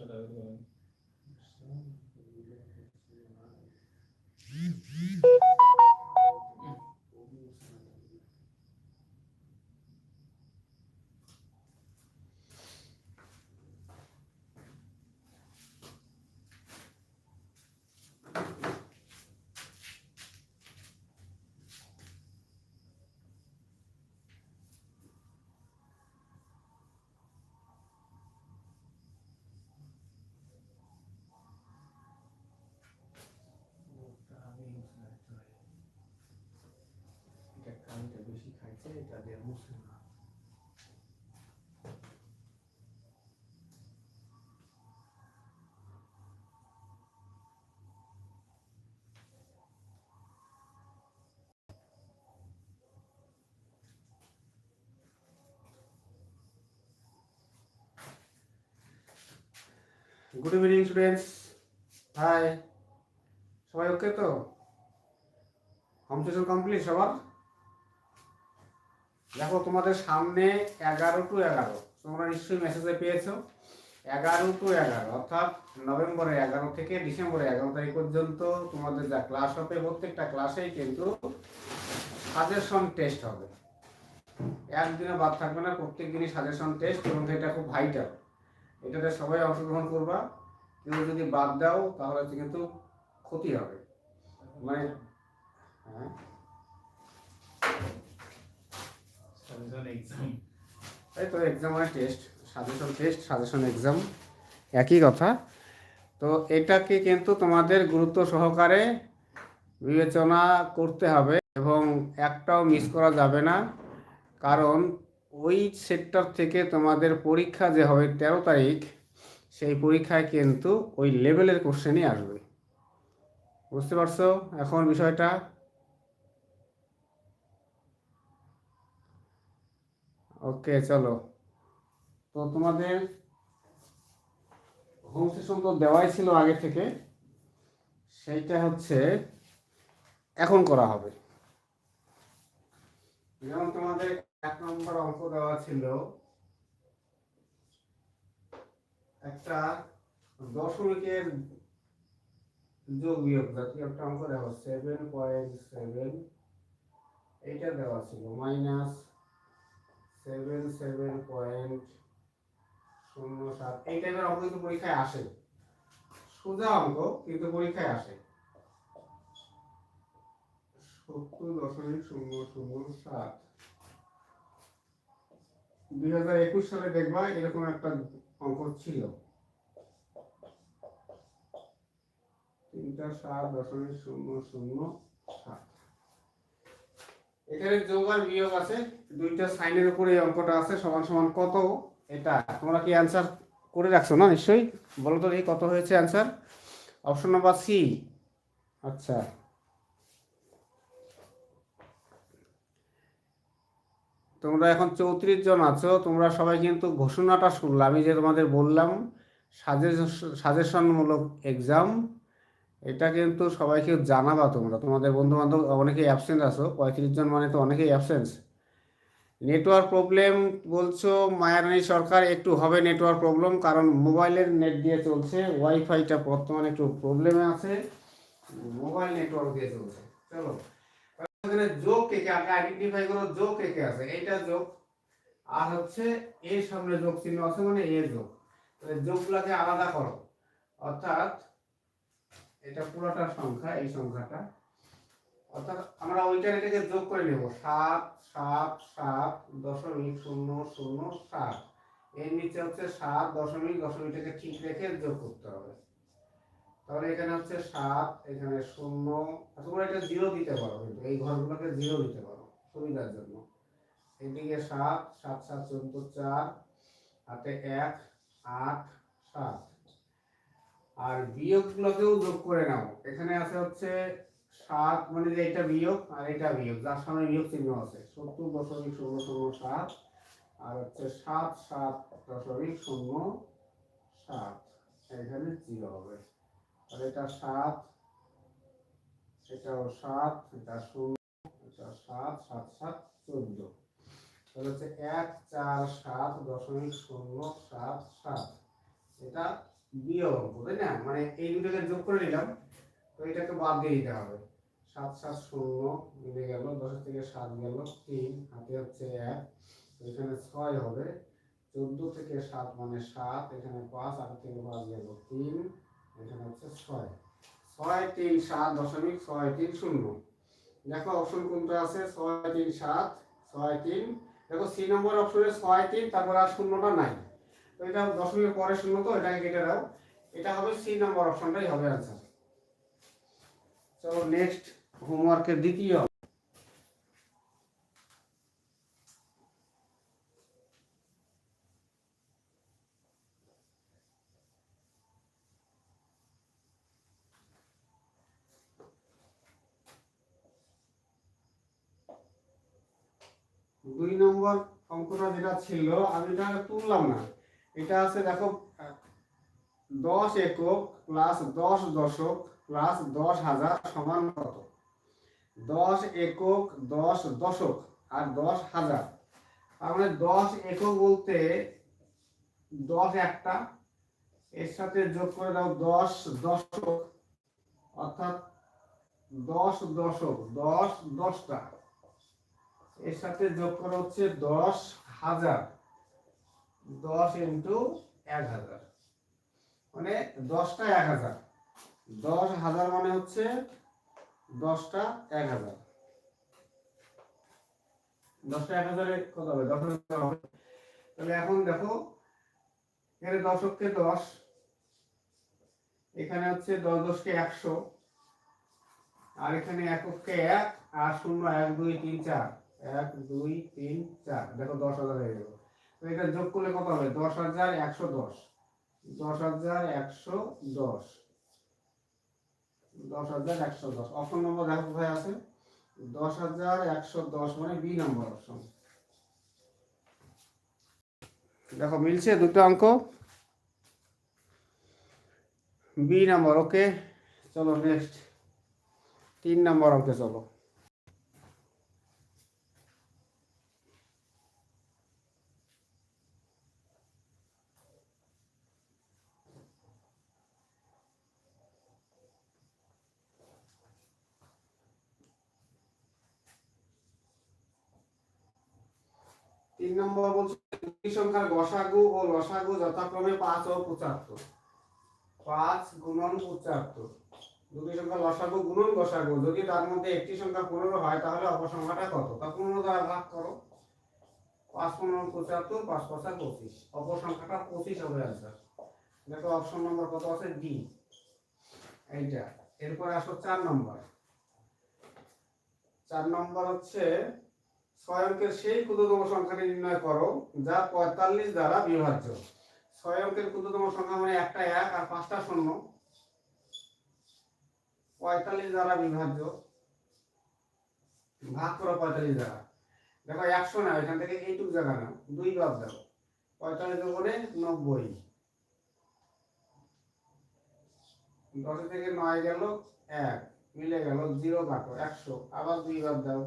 sort of uh, বেশি খাইছে দিয়ে মুসলিম না গুড ইভিনিং স্টুডেন্টস হাই সবাই ওকে তো? হোম সেশন কমপ্লিট সবার? দেখো, তোমাদের সামনে এগারো টু এগারো। তোমরা নিশ্চয়ই মেসেজে পেয়েছ। এগারো টু এগারো, অর্থাৎ নভেম্বরের এগারো থেকে ডিসেম্বরের এগারো তারিখ পর্যন্ত তোমাদের যা ক্লাস হবে, প্রত্যেকটা ক্লাসেই কিন্তু সাজেশন টেস্ট হবে। একদিনে বাদ থাকবে না প্রত্যেক দিনই সাজেশন টেস্ট এবং এটা খুব ভাইটাল এটাতে সবাই অংশগ্রহণ করবা। কেউ যদি বাদ দাও, তাহলে কিন্তু ক্ষতি হবে। মানে হ্যাঁ? এক্সাম এই তো exam test suggestion test suggestion exam একই কথা। তো এটাকে কিন্তু তোমাদের গুরুত্ব সহকারে বিবেচনা করতে হবে এবং একটাও মিস করা যাবে না। কারণ ওই সেক্টর থেকে তোমাদের পরীক্ষা যে হবে তেরো তারিখ, সেই পরীক্ষায় কিন্তু ওই লেভেলের কোশ্চেনই আসবে। বুঝতে পারছ এখন বিষয়টা? ওকে, চলো। তো তোমাদের হোম সেশন তো দেওয়াই ছিল আগে থেকে। সেইটা হচ্ছে এখন করা হবে। যেমন তোমাদের এক নম্বর অঙ্ক দেওয়া ছিল, একটা দশমিকের যোগ বিয়োগ জাতীয় একটা অঙ্ক দেওয়া সেভেন পয়েন্ট সেভেন এইটা দেওয়া ছিল মাইনাস সেভেন সেভেন পয়েন্ট শূন্য সাত। এই টাইপের অঙ্ক কিন্তু পরীক্ষায় আসে। সোজা অঙ্ক কিন্তু পরীক্ষায় আসে। সত্তর দশমিক শূন্য শূন্য সাত। দুই হাজার একুশ সালে দেখবা এরকম একটা অঙ্ক ছিল। তিনটা সাত দশমিক শূন্য শূন্য সাত। এখানে যোগ আর বিয়োগ আছে, দুইটা সাইনের উপরে এই অঙ্কটা আছে, সমান সমান কত এটা তোমরা কি অ্যান্সার করে রাখছো না নিশ্চয়ই? বলো তো এই কত হয়েছে অ্যান্সার অপশন নাম্বার সি আচ্ছা। তোমরা এখন চৌত্রিশ জন আছো, তোমরা সবাই কিন্তু ঘোষণাটা শুনলাম আমি যে তোমাদের বললাম সাজেশন সাজেশনমূলক এক্সাম এটা কিন্তু সবাইকে জানাবা তোমরা। তোমাদের বন্ধু বান্ধব অনেকেই অ্যাবসেন্ট আছো, পঁয়ত্রিশ জন মানে তো অনেকেই অ্যাবসেন্স নেটওয়ার্ক প্রবলেম বলছো, মায়ারানী সরকার, একটু হবে নেটওয়ার্ক প্রবলেম কারণ মোবাইলের নেট দিয়ে চলছে ওয়াইফাইটা বর্তমানে একটু প্রবলেমে আছে, মোবাইল নেটওয়ার্ক দিয়ে চলছে। চলো, এখানে যোগ কে কে আগে আইডেন্টিফাই করো যোগ কে কে আছে। এইটা যোগ, আর হচ্ছে এর সামনে যোগ চিহ্ন আছে মানে এর যোগ। যোগগুলোকে আলাদা করো। অর্থাৎ এটা পুরোটা সংখ্যা, এই সংখ্যাটা। অর্থাৎ আমরা ওইটার এটাকে যোগ করে নেব। সাত সাত সাত, দশমিক শূন্য শূন্য, সাত। এর নিচে হচ্ছে সাত, দশমিক দশমিকটাকে ঠিক রেখে যোগ করতে হবে। তাহলে এখানে হচ্ছে সাত, এখানে শূন্য। আর তোমরা এটা জিরো দিতে পারো কিন্তু, এই ঘরগুলোকে জিরো দিতে পারো সুবিধার জন্য। এদিকে সাত সাত সাত, চোদ্দ, চার, হাতে এক, আট, সাত। আর বিয়োগগুলোকেও যোগ করে নাও। এখানে আছে হচ্ছে সাত মানে যে এটা বিয়োগ আর এটা বিয়োগ, যার সামনে বিয়োগ চিহ্ন আছে। সত্তর দশমিক শূন্য শূন্য সাত আর হচ্ছে সাত সাত দশমিক শূন্য সাত। এখানে জিরো হবে। আর এটা সাত, এটাও সাত, এটা শূন্য, এটা সাত সাত সাত, চোদ্দ। তাহলে হচ্ছে এক, চার, সাত, দশমিক শূন্য, সাত সাত। এটা বিয়োগ অঙ্ক তাই না? মানে এই দুটোকে যোগ করে নিলাম, তো এটাকে বাদ দিয়ে দিতে হবে। সাত সাত, শূন্য মিলে গেল দশের থেকে সাত গেল, তিন, হাতে হচ্ছে এক এখানে ছয় হবে। চোদ্দ থেকে সাত মানে সাত, এখানে পাঁচ, আট থেকে পাঁচ গেল, তিন, এখানে হচ্ছে ছয়। ছয়, তিন, সাত দশমিক ছয়, তিন, শূন্য। দেখো অপশন কোনটা আছে? ছয়, তিন, সাত, ছয়, তিন। দেখো সি নম্বর অপশনে ছয়, তিন, তারপর আর শূন্যটা নাই। তো এটা দশমিকের পরে শূন্য তো, এটাকে কেটে দাও এটা হবে সি নম্বর অপশনটাই হবে আনসার চলো নেক্সট হোমওয়ার্কের দ্বিতীয়। দুই নম্বর অঙ্কটা যেটা ছিল, আমি এটা তুললাম না। এটা আছে দেখো, দশ একক প্লাস দশ দশক প্লাস দশ হাজার সমান কত? দশ একক দশ দশক আর দশ হাজার। তার মানে দশ একক বলতে দশ একটা, এর সাথে যোগ করে দাও দশ দশক, অর্থাৎ দশ দশক, দশ দশটা। এর সাথে যোগ করা হচ্ছে দশ হাজার। দশ ইন্টু এক হাজার। মানে দশটা এক হাজার। দশ হাজার মানে হচ্ছে দশটা এক হাজার। দশটা এক হাজারে কত হবে? দশ হবে? তাহলে এখন দেখো এখানে দশককে দশ, এখানে হচ্ছে দশ দশকে একশো, আর এখানে এককে এক, আর শূন্য এক, দুই, তিন, চার। এক, দুই, তিন, চার। দেখো দশ হাজার হয়ে গেল। তো এটা যোগ করলে কত হবে? দশ হাজার একশো দশ। দশ হাজার একশো দশ। দশ হাজার একশো দশ। অপশন নম্বর দেখো কোথায় আছে? দশ হাজার একশো দশ মানে বি নম্বর অপশন। দেখো, মিলছে দুটো অঙ্ক। B number, okay? চলো নেক্সট তিন নম্বর অঙ্কে চলো। তিন নম্বর বলছে দুটি সংখ্যার গসাগু ও লসাগু যথাক্রমে পাঁচ ও পঁচাত্তর। পাঁচ গুণন পঁচাত্তর। দুটি সংখ্যা লসাগু গুণন গসাগু। যদি তার মধ্যে একটি সংখ্যা পনেরো হয়, তাহলে অপসংখ্যাটা কত? তা পনেরো দ্বারা ভাগ করো। পাঁচ পনেরো পঁচাত্তর, পাঁচ পাঁচা পঁচিশ। অপসংখ্যাটা পঁচিশ হবে আনসার দেখো অপশন নম্বর কত আছে? ডি এইটা। এরপরে আসো চার নম্বর। চার নম্বর হচ্ছে অঙ্কের সেই ক্ষুদ্রতম সংখ্যাটি নির্ণয় করো, যা পঁয়তাল্লিশ দ্বারা বিভাজ্য। অঙ্কের ক্ষুদ্রতম সংখ্যা মানে একটা, এক আর পাঁচটা শূন্য। পঁয়তাল্লিশ দ্বারা বিভাজ্য। ভাগ করো পঁয়তাল্লিশ দ্বারা। দেখো একশো না এখান থেকে এইটুকু জায়গা নাও। দুই বাদ দাও। পঁয়তাল্লিশ করে নব্বই। দশ থেকে নয় গেল এক, মিলে গেল জিরো কাটো, একশো। আবার দুই বাদ দাও।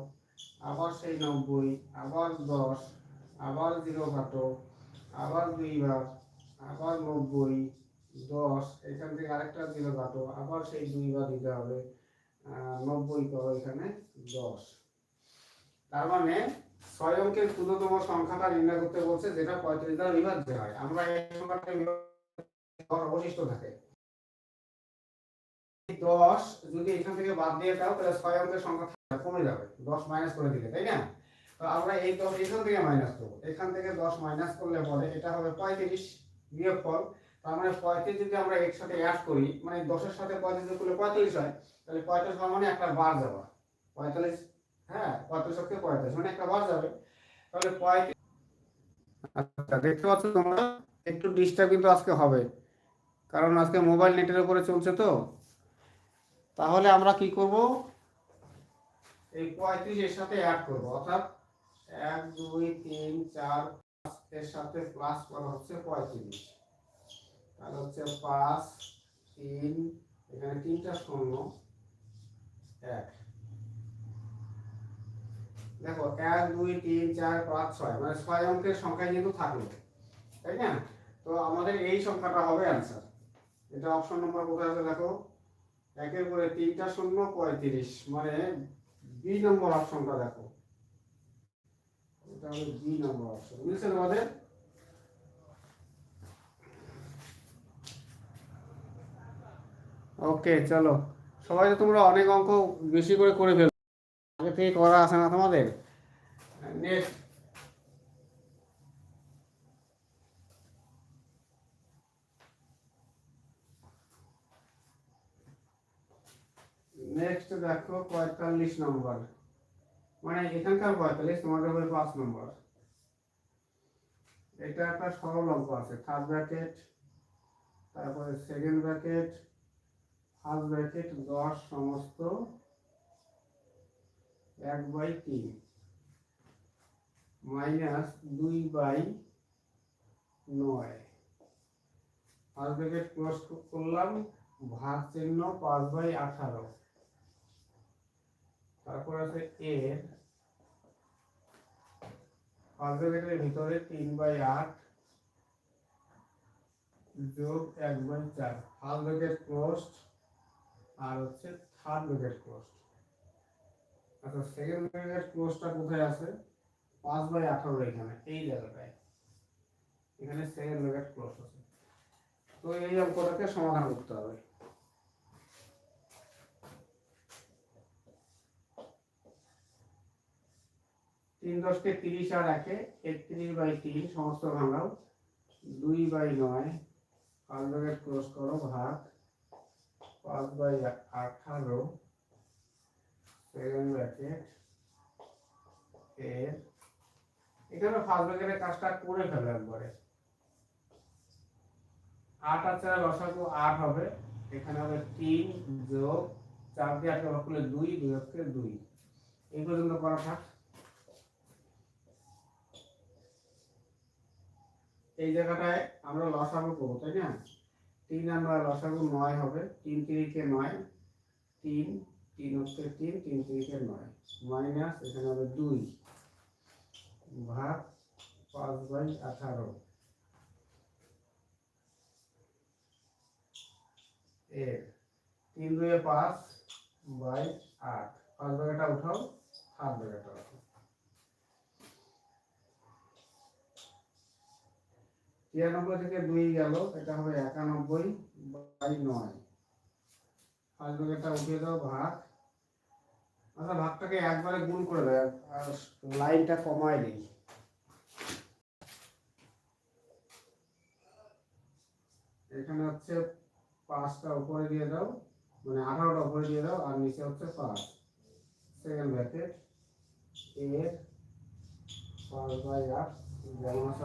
আবার সেই নব্বই, আবার দশ, আবার জিরো কাটো আবার দুইবার আবার নব্বই, দশ, এখান থেকে আরেকটা জিরো কাটো আবার সেই দুইবার দিতে হবে নব্বই করো এখানে দশ। তার মানে ছয় অঙ্কের ক্ষুদ্রতম সংখ্যাটা নির্ণয় করতে বলছে যেটা পঁয়ত্রিশ দ্বারা বিভাজ্য হয়। আমরা অবশিষ্ট থাকে। দশ যদি এখান থেকে বাদ দিয়ে দাও, তাহলে ছয় অঙ্কের সংখ্যা কমে যাবে, দশ মাইনাস করে দিলে, তাই না? তো আমরা এই দশ এখান থেকে মাইনাস করব। এখান থেকে দশ মাইনাস করলে পরে এটা হবে পঁয়ত্রিশ বিয়োগফল তার মানে পঁয়ত্রিশ যদি আমরা এর সাথে অ্যাড করি মানে দশের সাথে পঁয়ত্রিশ করলে পঁয়তাল্লিশ হয়, তাহলে পঁয়তাল্লিশ হওয়া মানে একটা বার যাওয়া। পঁয়তাল্লিশ হ্যাঁ পঁয়ত্রিশ থেকে পঁয়তাল্লিশ মানে একটা বার যাবে। তাহলে পঁয়ত্রিশ আচ্ছা দেখতে পাচ্ছ তোমরা? একটু ডিস্টার্ব কিন্তু আজকে হবে, কারণ আজকে মোবাইল নেটের উপরে চলছে তো। তাহলে আমরা কি করব? এই পঁয়ত্রিশ এর সাথে অ্যাড করব, অর্থাৎ এক, দুই, তিন, চার এর সাথে প্লাস করা হচ্ছে পঁয়ত্রিশ। তাহলে হচ্ছে পাঁচ, তিন, এখানে তিনটা শূন্য, এক। দেখো, এক, দুই, তিন, চার, পাঁচ, ছয় মানে ছয় অঙ্কের সংখ্যা কিন্তু থাকল, তাই না? তো আমাদের এই সংখ্যাটা হবে অ্যান্সার এটা অপশন নম্বর কোথায় আছে দেখো? একের পরে তিনটা শূন্য, পঁয়ত্রিশ মানে বি নম্বর অপশনটা দেখো। এটা হলো বি নম্বর অপশন। বুঝছে তোমাদের ওকে, চলো। সবাই তো তোমরা অনেক অঙ্ক বেশি করে করে ফেলো আগে থেকে করা আছে না তোমাদের? নেক্সট নেক্সট দেখো পঁয়তাল্লিশ নম্বর মানে এখানকার পঁয়তাল্লিশ, তোমাদের হবে পাঁচ নম্বর এটা একটা সরল অঙ্ক আছে। থার্ড ব্র্যাকেট তারপরে সেকেন্ড ব্র্যাকেট ফার্স্ট ব্র্যাকেট দশ সমস্ত এক বাই তিন। মাইনাস দুই বাই নয়। ফার্স্ট ব্র্যাকেট ক্লোজ করলাম, ভাগ চিহ্ন পাঁচ বাই আঠারো। তারপর আছে এর ফার্স্ট ব্র্যাকেটের ভিতরে তিন বাই আট যোগ এক বাই চার। ফার্স্ট ব্র্যাকেট ক্লোজড আর হচ্ছে থার্ড ব্র্যাকেট ক্লোজড আচ্ছা সেকেন্ড ব্র্যাকেট ক্লোজটা কোথায় আছে? পাঁচ বাই আঠারো এখানে, এই জায়গাটায়। এখানে সেকেন্ড ব্র্যাকেট ক্লোজ আছে। তো এই অঙ্কটাকে সমাধান করতে হবে। তিন দশকে তিরিশ আর একে, একত্রিশ বাই তিন, সমস্ত ভাঙাও। দুই বাই নয়, পাঁচ ব্র্যাকেট ক্লোজ করো, ভাগ পাঁচ বাই আঠারো, সেকেন্ড ব্র্যাকেট, এর, এখানে ফার্স্ট ব্র্যাকেটের কাজটা করে ফেলো একবারে। আট আর চার লসাগু আট হবে। এখানে হবে তিন যোগ, চার দিয়ে আটকে ভাগ করলে দুই দুই দুই। এই পর্যন্ত করা থাক। এই জায়গাটায় আমরা লসাগু করব, তাই না? তিন আমরা লসাগু নয় হবে, তিন তিরিকে নয়, তিন তিন হচ্ছে তিন তিন তিরিকে নয়। মাইনাস এখানে হবে দুই, ভাগ পাঁচ বাই আঠারো। এর তিন দুয়ে পাঁচ বাই আট। পাঁচ বাগাটা উঠাও, সাত বাগাটা উঠাও তিরানব্বই থেকে দুই গেল, এটা হবে একানব্বই বাই নয়। পাঁচ বাগাটা উঠিয়ে দাও, ভাগ। আচ্ছা ভাগটাকে একবারে গুণ করে দেয় আর লাইনটা কমায় দিই এখানে হচ্ছে পাঁচটা উপরে দিয়ে দাও মানে আঠারোটা উপরে দিয়ে দাও, আর নিচে হচ্ছে পাঁচ। সেকেন্ড ব্র্যাকেট এর পাঁচ বাই আট, যেমন আছে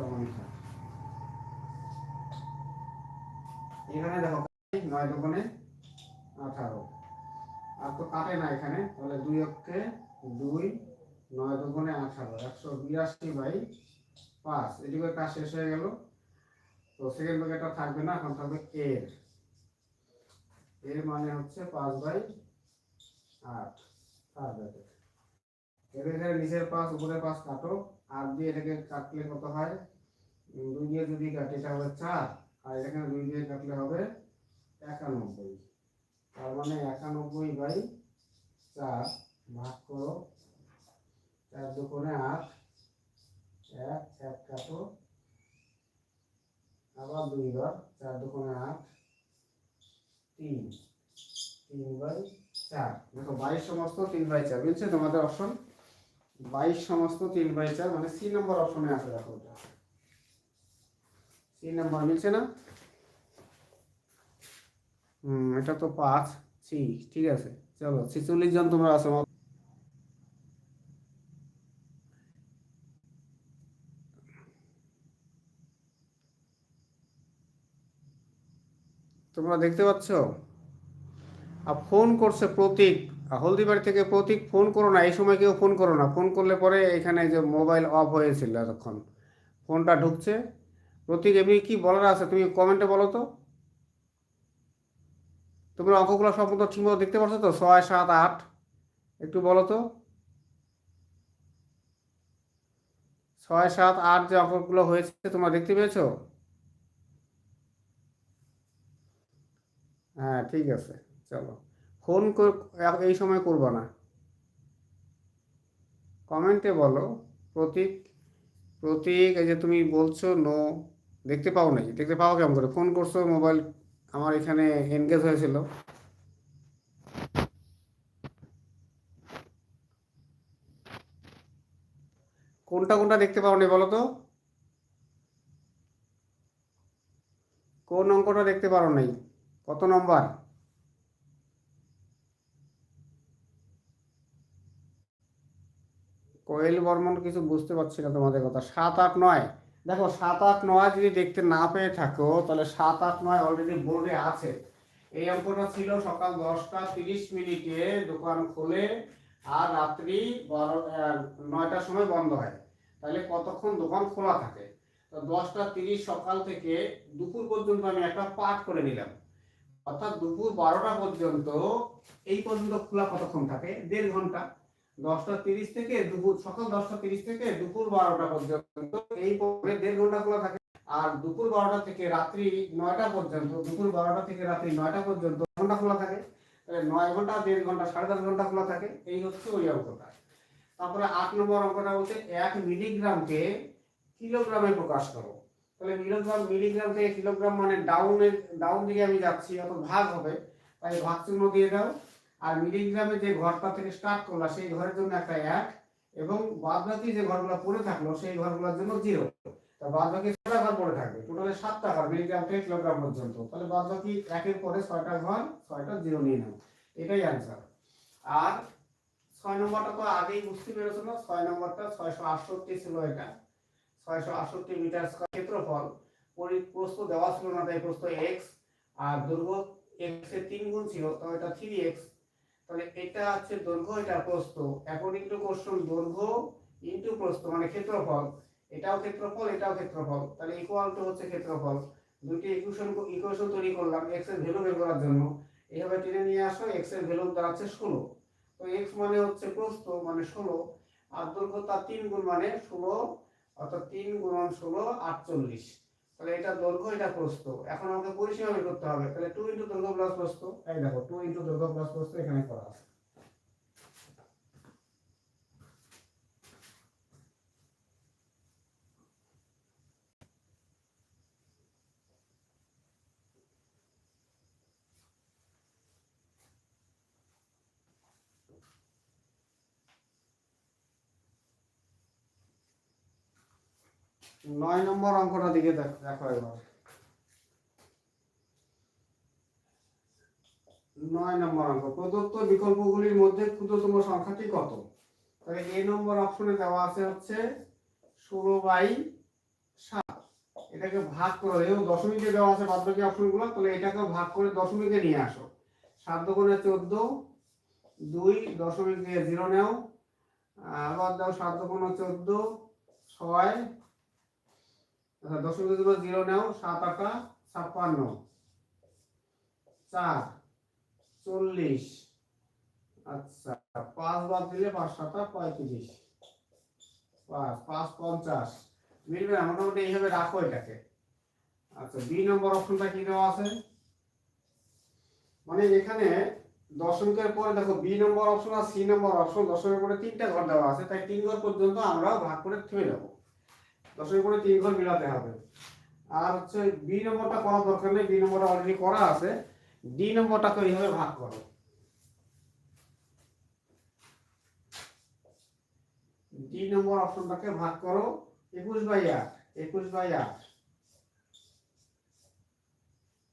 এখানে দেখো নয় দোকানে আঠারো। আর তো কাটে না এখানে, তাহলে দুই অক্ষে দুই, নয় দোকানে আঠারো, একশো বিরাশি বাই পাঁচ। এদিকে কাজ শেষ হয়ে গেল। তো সেকেন্ড ব্র্যাকেটটা থাকবে না, এখন থাকবে এর। এর মানে হচ্ছে পাঁচ বাই আট। থার্ড ব্র্যাকেট এবার এখানে নিচের পাঁচ, উপরের পাঁচ কাটো। আট দিয়ে এটাকে কাটলে কত হয়? দুই দিয়ে যদি কাটি তাহলে চার। আর এখানে দুই দিয়ে কাটলে হবে একানব্বই। তার মানে একানব্বই বাই চার ভাগ করো চার দুকোণে আট, এক এক কাটো। আবার দুইবার চার দুকোণে আট, তিন। তিন বাই চার। দেখো বাইশ সমস্ত তিন বাই চার, বুঝছে? তোমাদের অপশন বাইশ সমস্ত তিন বাই চার মানে সি নম্বর অপশনে আছে, দেখো সি নাম্বার, মিলছে না? হুম, এটা তো পাঁচ সি ঠিক আছে। চলো, ছেচল্লিশ জন তোমরা আছো। তোমরা দেখতে পাচ্ছ? ফোন করছে প্রতীক। হলদিবাড়ি থেকে প্রতীক ফোন করো না, এই সময় কেউ ফোন করো না। ফোন করলে পরে এখানে যে মোবাইল অফ হয়েছিল এতক্ষণ। ফোনটা ঢুকছে। প্রতীক, এমনি কি বলার আছে? তুমি কমেন্টে বলো তো। তোমরা অঙ্কগুলো মতো ঠিকমতো দেখতে পাচ্ছ তো? ছয়, সাত, আট, একটু বলো তো। ছয়, সাত, আট যে অঙ্কগুলো হয়েছে, তোমরা দেখতে পেয়েছ? হ্যাঁ ঠিক আছে, চলো। ফোন এই সময় করব না। কমেন্টে বলো, প্রতীক প্রতীক, এই যে তুমি বলছো নো দেখতে পাও নাই। দেখতে পাও কেমন করে? ফোন করছ মোবাইল আমার এখানে এনগেজ হয়েছিল? কোনটা কোনটা দেখতে পাও নি বলো তো? কোন অঙ্কটা দেখতে পারো নাই? কত নম্বর? কোয়েল বর্মন কিছু বুঝতে পারছি না তোমাদের কথা। সাত, আট, নয়। দেখো, সাত আট নয় যদি দেখতে না পেয়ে থাকো, তাহলে সাত আট নয় অলরেডি বোর্ডে আছে। এই অঙ্কটা ছিল সকাল দশটা তিরিশ মিনিটে, দোকান খোলে আর রাত্রি বারো নয়টার সময় বন্ধ হয়। তাহলে কতক্ষণ দোকান খোলা থাকে? তো দশটা তিরিশ সকাল থেকে দুপুর পর্যন্ত আমি একটা পাঠ করে নিলাম। অর্থাৎ দুপুর বারোটা পর্যন্ত এই পর্যন্ত খোলা কতক্ষণ থাকে? দেড় ঘণ্টা। দশটা তিরিশ থেকে দুপুর, সকাল দশটা তিরিশ থেকে দুপুর বারোটা পর্যন্ত এই পরে দেড় ঘণ্টা খোলা থাকে। আর দুপুর বারোটা থেকে রাত্রি নয়টা পর্যন্ত, দুপুর বারোটা থেকে রাত্রি নয়টা পর্যন্ত ঘণ্টা খোলা থাকে। নয় ঘণ্টা, দেড় ঘণ্টা, সাড়ে দশ ঘণ্টা খোলা থাকে। এই হচ্ছে ওই অঙ্কটা। তারপরে আট নম্বর অঙ্কটা বলতে এক মিলিগ্রামকে কিলোগ্রামে প্রকাশ করো। তাহলে মিলিগ্রাম মিলিগ্রাম থেকে কিলোগ্রাম মানে ডাউনের ডাউন দিকে আমি যাচ্ছি অত ভাগ হবে। তাই ভাগ চিহ্ন দিয়ে দাও। আর মিলিগ্রামে যে ঘরটা থেকে স্টার্ট করলা, সেই ঘরের জন্য একটা এক, এবং বাদ বাকি যে ঘরগুলো পড়ে থাকল, সেই ঘরগুলোর জন্য জিরো তা বাদ বাকি ছয়টা ঘর পড়ে থাকবে। টোটালে সাতটা ঘর মিলিগ্রাম থেকে কিলোগ্রাম পর্যন্ত। তাহলে বাদ বাকি একের পরে ছয়টা ঘর, ছয়টা জিরো নিয়ে নাও। এটাই অ্যান্সার আর ছয় নম্বরটা তো আগেই বুঝতে পেরেছ না? ছয় নম্বরটা ছয়শো আটষট্টি ছিল এটা। ছয়শো আটষট্টি মিটার স্কোয়ার ক্ষেত্রফল। পরিপ্রস্থ দেওয়া ছিল না, তাই প্রস্থ এক্স আর দুর্গ এক্সের তিন গুণ ছিল, তো এটা থ্রি এক্স তাহলে এটা হচ্ছে দৈর্ঘ্য, এটা প্রস্থ। অ্যাকর্ডিং টু কোশ্চেন দৈর্ঘ্য ইনটু প্রস্থ মানে ক্ষেত্রফল। এটাও ক্ষেত্রফল এটাও ক্ষেত্রফল। তাহলে ইকুয়াল টু হচ্ছে ক্ষেত্রফল। দুটি ইকুয়েশন ইকুয়েশন তৈরি করলাম এক্সের ভ্যালু বের করার জন্য। এইভাবে টেনে নিয়ে আসো এক্সের ভ্যালু দাঁড়াচ্ছে ষোলো। তো এক্স মানে হচ্ছে প্রস্থ মানে ষোলো। আর দৈর্ঘ্য তার তিন গুণ মানে ষোলো, অর্থাৎ তিন গুণন ষোলো, আটচল্লিশ। তাহলে এটা দৈর্ঘ্য, এটা প্রস্থ। এখন আমাকে পরিসীমা বের করতে হবে। তাহলে টু ইন্টু দৈর্ঘ্য প্লাস প্রস্থ। এই দেখো টু ইন্টু দৈর্ঘ্য প্লাস প্রস্থ এখানে করা আছে। নয় নম্বর অঙ্কটা দিকে দেখ- এবার নয় নম্বর অঙ্ক, প্রদত্ত বিকল্পগুলির মধ্যে ক্ষুদ্রতম সংখ্যাটি কত? তাহলে এ নম্বর অপশনে দেওয়া আছে হচ্ছে ষোলো বাই সাত। এটাকে ভাগ করে এবং দশমিকে দেওয়া আছে বাদ বাকি অপশনগুলো, তাহলে এটাকে ভাগ করে দশমিকে নিয়ে আসো। সাত দোকানে চোদ্দ, দুই দশমিক জিরো নেও আবার দাও সাত দোকানে চোদ্দ, ছয় দশমিক জিরো নাও, সাত ছাপ্পান্ন। চার, চল্লিশ। আচ্ছা পাঁচ দিলে পঁয়ত্রিশ। পাঁচ পাঁচ পঞ্চাশ। মিলবে মোটামুটি এইভাবে রাখো এটাকে। আচ্ছা বি নম্বর অপশনটা কি দেওয়া আছে? মানে এখানে দশমিকের পরে দেখো, বি নম্বর অপশন আর সি নম্বর অপশন, দশমিকের পরে তিনটা ঘর দেওয়া আছে, তাই তিন ঘর পর্যন্ত আমরা ভাগ করে থেমে যাব দশের পরে তিন ঘর মিলাতে হবে। আর হচ্ছে বি নম্বরটা করার দরকার নেই, বি নম্বরটা অলরেডি করা আছে। ডি নম্বরটাকে এইভাবে ভাগ করো। ডি নম্বর অপশনটাকে ভাগ করো, একুশ বাই আট, একুশ বাই আট।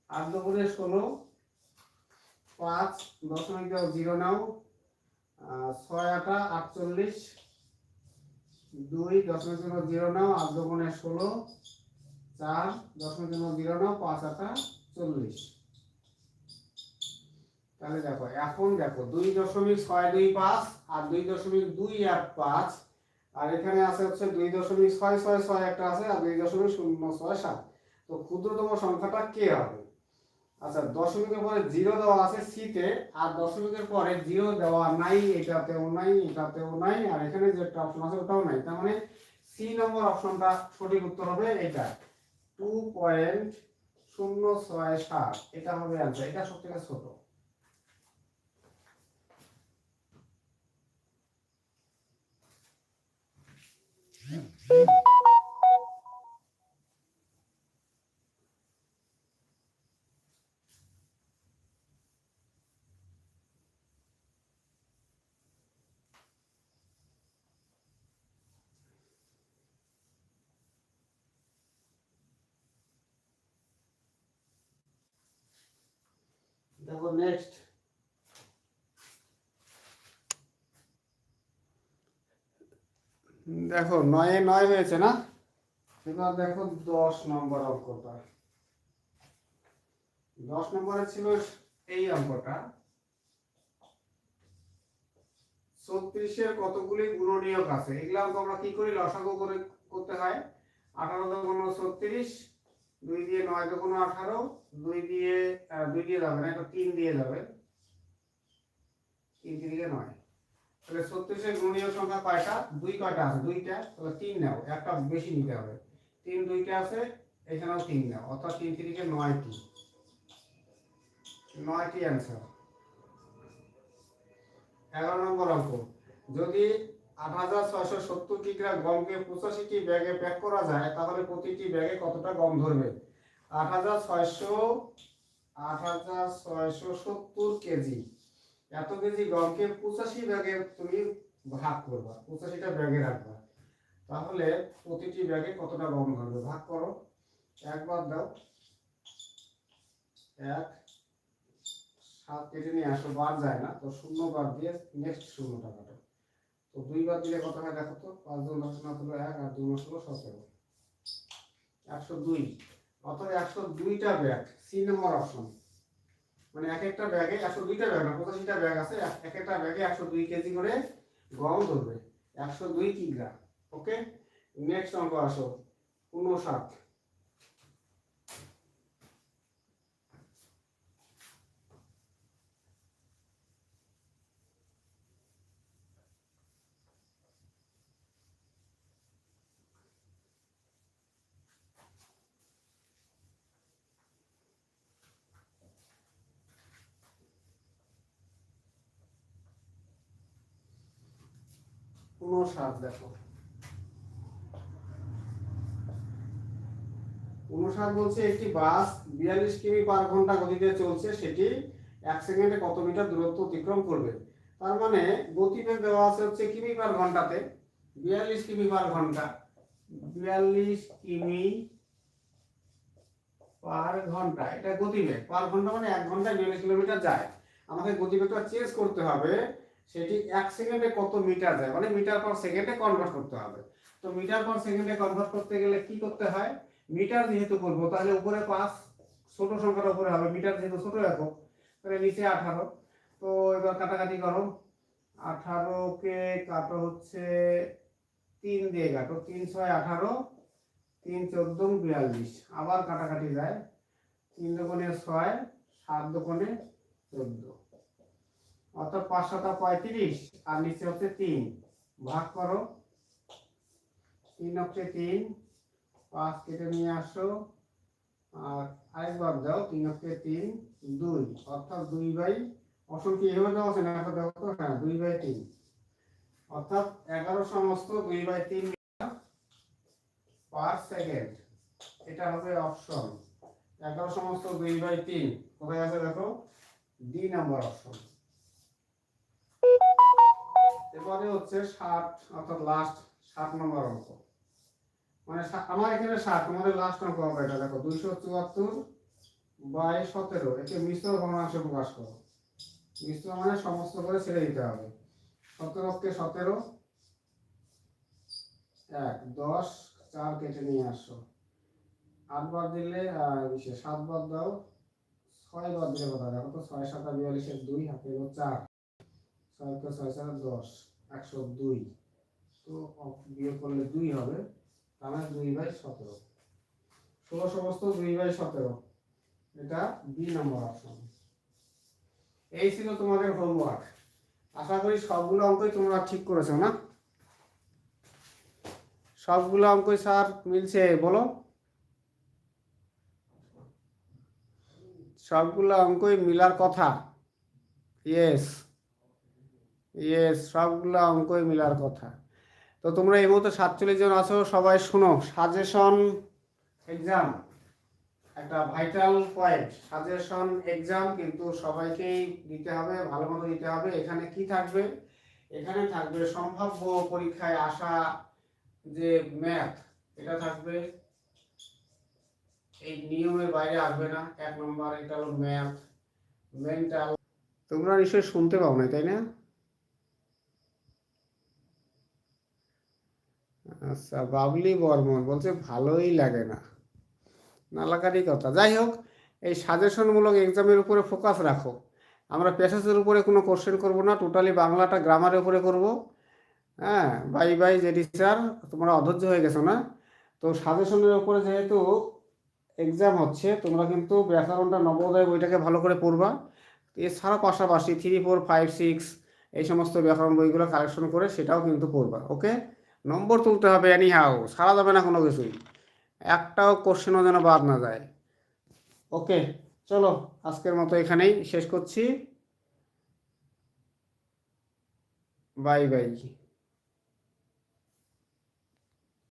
আট দুপুরে ষোলো পাঁচ দশমিক জিরো নাও। ছয় আটা, আটচল্লিশ। দুই দশমিক শূন্য জিরো নাও, আট দুগুণে ষোলো, চার দশমিক শূন্য জিরো নাও, পাঁচ আটা চল্লিশ। তাহলে দেখো, এখন দেখো, দুই দশমিক ছয় দুই পাঁচ আর দুই দশমিক দুই এক পাঁচ, আর এখানে আছে হচ্ছে দুই দশমিক ছয় ছয় ছয় একটা আছে আর দুই দশমিক শূন্য ছয় সাত। তো ক্ষুদ্রতম সংখ্যাটা কে হবে? আচ্ছা দশমিকের পরে জিরো দেওয়া আছে সিতে আর দশমিকের পরে জিরো দেওয়া নাই, এটাতেও নাই এটাতেও নাই, আর এখানে যে অপশন আছে ওটাও নাই। তার মানে সি নম্বর অপশনটা সঠিক উত্তর হবে এটা। টু পয়েন্ট শূন্য ছয় সাত, এটা হবে অ্যান্সার এটা সব থেকে ছোট দেখো নেক্সট দেখো, নয়ে, নয় হয়েছে না? এবার দেখো, দশ নম্বর অঙ্কটা। দশ নম্বরে ছিল এই অঙ্কটা। ছত্রিশের কতগুলি গুণনীয়ক আছে? এগুলো অঙ্ক আমরা কি করি? লসাগু করে করতে হয়। আঠারো দোকানো ছত্রিশ, দুই দিয়ে নয় দোকানো আঠারো দুই দিয়ে দুই দিয়ে যাবে না, এটা তিন দিয়ে যাবে তিন তিরিকে নয়। তাহলে ছত্রিশের গুণনীয় সংখ্যা কয়টা? দুই কয়টা আছে? দুইটা। তাহলে তিন নাও। একটা বেশি নিতে হবে। তিন দুইটা আছে, এখানেও তিন নাও। অর্থাৎ তিন তিরিকে নয়টি। নয়টি অ্যান্সার এগারো নম্বর অঙ্ক। যদি আট হাজার ছয়শো সত্তর কিগ্রা গমকে পঁচাশিটি ব্যাগে প্যাক করা যায়, তাহলে প্রতিটি ব্যাগে কতটা গম ধরবে? আট হাজার ছয়শো, আট হাজার ছয়শো সত্তর কেজি। এত কেজি গমকে পঁচাশি ব্যাগে তুমি ভাগ করবা, পঁচাশিটা ব্যাগে রাখবা। তাহলে প্রতিটি ব্যাগে কতটা গম ধরবে? ভাগ করো। একবার দাও। এক, সাত কেটে নিয়ে আসো বার যায় না। তো শূন্য বার দিয়ে নেক্সট শূন্য টাকাটা তো দুইবার দিলে কত হয় দেখো তো? পাঁচ জন দশ না হলো এক আর দুই মাস হলো সতেরো। একশো দুই। অথবা একশো দুইটা ব্যাগ সি নম্বর অপশন মানে এক একটা ব্যাগে একশো দুইটা ব্যাগ না, পঁচাশিটা ব্যাগ আছে, এক- এক একটা ব্যাগে একশো দুই কেজি করে গম ধরবে, একশো দুই কিগ্রা ওকে নেক্সট অঙ্ক আসো, উনষাট। উনষাট দেখো। উনষাট বলছে একটি বাস বিয়াল্লিশ কিমি পার ঘণ্টা গতিতে চলছে, সেটি এক সেকেন্ডে কত মিটার দূরত্ব অতিক্রম করবে? তার মানে গতিবেগ দেওয়া আছে হচ্ছে কিমি পার ঘন্টাতে। বিয়াল্লিশ কিমি পার ঘণ্টা। বিয়াল্লিশ কিমি পার ঘণ্টা, এটা গতিবেগ। পার ঘণ্টা মানে এক ঘন্টায় বিয়াল্লিশ কিলোমিটার যায়। আমাদের গতিবেগটা চেঞ্জ করতে হবে। সেটি এক সেকেন্ডে কত মিটার যায়? মানে মিটার পার সেকেন্ডে কনভার্ট করতে হবে। তো মিটার পার সেকেন্ডে কনভার্ট করতে গেলে কি করতে হয়? মিটার যেহেতু করব, তাহলে উপরে পাঁচ ছোট সংখ্যার উপরে হবে। মিটার যেহেতু ছোট, একক। তাহলে নিচে আঠারো। তো এবার কাটাকাটি করো। আঠারোকে কাটো হচ্ছে তিন দিয়ে কাটো। তিন ছয় আঠারো, তিন চোদ্দ, বিয়াল্লিশ। আবার কাটাকাটি যায়। তিন দোকানে ছয়, সাত দোকানে চোদ্দ। অর্থাৎ পাঁচ সাতা পঁয়ত্রিশ আর নিচে হচ্ছে তিন। ভাগ করো। তিন হচ্ছে তিন, পাঁচ কেটে নিয়ে আসো। আর আরেকবার দাও, তিন হচ্ছে তিন, দুই। অর্থাৎ দুই বাই অসংখ্য এভাবে দেওয়া আছে না এখন দেখো হ্যাঁ দুই বাই তিন। অর্থাৎ এগারো সমস্ত দুই বাই তিন পার সেকেন্ড। এটা হবে অপশন। এগারো সমস্ত দুই বাই তিন। কোথায় আছে দেখো? D number option. এবারে হচ্ছে ষাট, অর্থাৎ লাস্ট ষাট নম্বর অঙ্ক। মানে আমার এখানে ষাট, তোমাদের লাস্ট অঙ্ক হবে এটা, দেখো, দুইশো চুয়াত্তর বাই সতেরো। একে মিশ্র ভগ্নাংশে প্রকাশ করো। মিশ্র মানে সমস্ত করে ছেড়ে দিতে হবে। সতেরোকে সতেরো, এক, দশ, চার কেটে নিয়ে আসো। আটবার দিলে সাতবার দাও। ছয় বাদ দিলে কথা দেখো তো, ছয়, সাতা বিয়াল্লিশের দুই হাতে চার। ছয় তো ছয় সাত, দশ, একশো দুই। তো বিয়োগ করলে দুই হবে মানে দুই বাই সতেরো। ষোলো সমস্ত দুই বাই সতেরো, এটা বি নম্বর অপশন এই ছিল তোমাদের হোমওয়ার্ক আশা করি সবগুলো অঙ্কই তোমরা ঠিক করেছ, না? সবগুলো অঙ্কই স্যার মিলছে, বলো? সবগুলো অঙ্কই মিলার কথা। ইয়েস ইয়েস সবগুলো অঙ্কই মিলার কথা। তো তোমরা এই মুহূর্তে সাতচল্লিশ জন আছো, সবাই শুনো। সাজেশন এক্সাম একটা ভাইটাল পয়েন্ট সাজেশন এক্সাম কিন্তু সবাইকেই দিতে হবে, ভালো মতো দিতে হবে। এখানে কি থাকবে? এখানে থাকবে সম্ভাব্য পরীক্ষায় আসা যে ম্যাথ এটা থাকবে। এই নিয়মের বাইরে আসবে না, এক নম্বর এটা হলো ম্যাথ মেন্টাল তোমরা নিশ্চয়ই শুনতে পাও না তাই না? আচ্ছা বাবলি বর্মন বলছে ভালোই লাগে না। না লাগারই কথা। যাই হোক, এই সাজেশনমূলক এক্সামের উপরে ফোকাস রাখো। আমরা প্যাসেজের উপরে কোনো কোশ্চেন করব না টোটালি বাংলাটা গ্রামারের উপরে করব। হ্যাঁ বাই বাই জেডি স্যার, তোমরা অধৈর্য হয়ে গেছো না? তো সাজেশনের উপরে যেহেতু এক্সাম হচ্ছে, তোমরা কিন্তু ব্যাকরণটা নবোদয় বইটাকে ভালো করে পড়বা। এছাড়া পাশাপাশি থ্রি ফোর ফাইভ সিক্স এই সমস্ত ব্যাকরণ বইগুলো কালেকশন করে সেটাও কিন্তু পড়বা ওকে নম্বর তুলতে হবে এনি হাও সারা যাবে না কোনো কিছুই। একটাও কোশ্চেনও যেন বাদ না যায়। ওকে চলো, আজকের মতো এখানেই শেষ করছি। Bye bye